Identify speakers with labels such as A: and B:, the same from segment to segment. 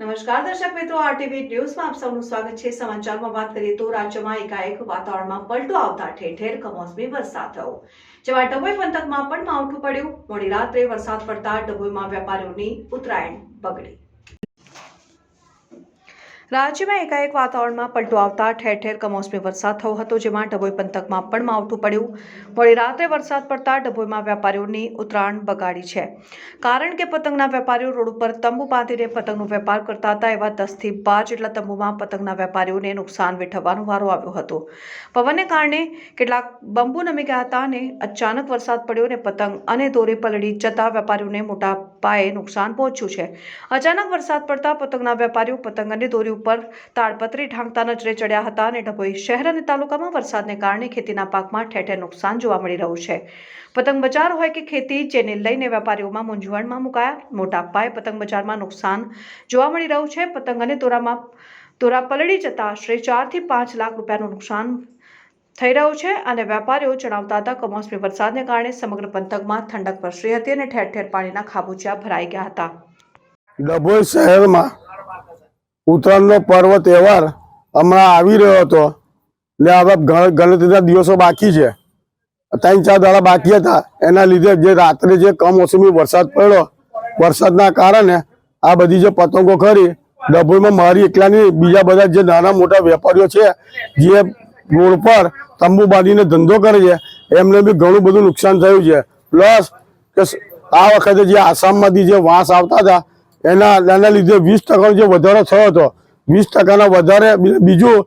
A: નમસ્કાર દર્શક મિત્રો, આરટીવી ન્યૂઝમાં આપ સૌનું સ્વાગત છે. સમાચારમાં વાત કરીએ તો રાજ્યમાં એકાએક વાતાવરણમાં પલટો આવતા ઠેર ઠેર કમોસમી વરસાદ થયો. જેમાં ડભોઈ પંથકમાં પણ માવઠું પડ્યું. મોડી રાત્રે વરસાદ પડતા ડભોઈમાં વેપારીઓની ઉત્તરાયણ બગડી. રાજ્યમાં એકાએક વાતાવરણમાં પલટો આવતા ઠેર ઠેર કમોસમી વરસાદ થયો હતો, જેમાં ડભોઈ પંથકમાં પણ માવઠું પડ્યું. મોડી રાત્રે વરસાદ પડતા ડભોઈમાં વેપારીઓની ઉતરાણ બગાડી છે. કારણ કે પતંગના વેપારીઓ રોડ ઉપર તંબુ બાંધીને પતંગનો વેપાર કરતા હતા, એવા દસથી બાર જેટલા તંબુમાં પતંગના વેપારીઓને નુકસાન વેઠવવાનો વારો આવ્યો હતો. પવનને કારણે કેટલાક બંબુ નમી ગયા હતા અને અચાનક વરસાદ પડ્યો અને પતંગ અને દોરે પલળી જતા વેપારીઓને મોટા પાયે નુકસાન પહોંચ્યું છે. અચાનક વરસાદ પડતા પતંગના વેપારીઓ પતંગ અને દોરી ઉપર તાડપત્રી ઢાંકતા નજરે ચડ્યા હતા અને ડભોઈ શહેર અને તાલુકામાં વરસાદને કારણે ખેતીના પાકમાં ઠેર નુકસાન જોવા મળી રહ્યું છે. પતંગ બજાર હોય કે ખેતી, જેને લઈને વેપારીઓમાં મૂંઝવણમાં મુકાયા, મોટા પાયે પતંગ બજારમાં નુકસાન જોવા મળી રહ્યું છે. પતંગ અને દોરામાં દોરા પલળી જતા આશરે ચારથી પાંચ લાખ રૂપિયાનું નુકસાન થઈ રહ્યું છે અને વેપારીઓ જણાવતા હતા, કમોસમી વરસાદને કારણે સમગ્ર પંથકમાં ઠંડક વરસી હતી અને ઠેર ઠેર પાણીના ખાબોચિયા ભરાઈ ગયા હતા.
B: ડભોઈ શહેરમાં ઉત્તરાયણનો પર્વ તહેવાર હમણાં આવી રહ્યો હતો. ને હવે ગણ- ગણતરીના દિવસો બાકી છે. ત્રણ ચાર દાડા બાકી હતા. એના લીધે જે રાત્રે જે કમોસમી વરસાદ પડ્યો, વરસાદના કારણે આ બધી જે પતંગો ખરી, ડભોઈમાં મારી એકલાની, બીજા બધા જે નાના મોટા વેપારીઓ છે, જે રોડ પર તંબુ બાંધીને ધંધો કરે છે, એમને બી ઘણું બધું નુકસાન થયું છે. પ્લસ આ વખતે જે આસામમાંથી જે વાંસ આવતા હતા એના એના લીધે વીસ ટકાનો જે વધારો થયો હતો, વીસ ટકાના વધારે બીજું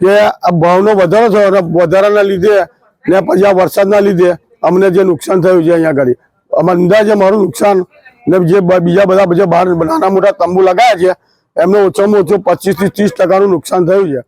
B: કે આ ભાવનો વધારો થયો અને વધારાના લીધે ને પછી આ વરસાદના લીધે અમને જે નુકસાન થયું છે અહીંયા આગળ, અમારા અંદાજે મારું નુકસાન ને જે બીજા બધા જે બહાર નાના મોટા તંબુ લગાવ્યા છે, એમને ઓછામાં ઓછું પચીસથી ત્રીસ ટકાનું નુકસાન થયું છે.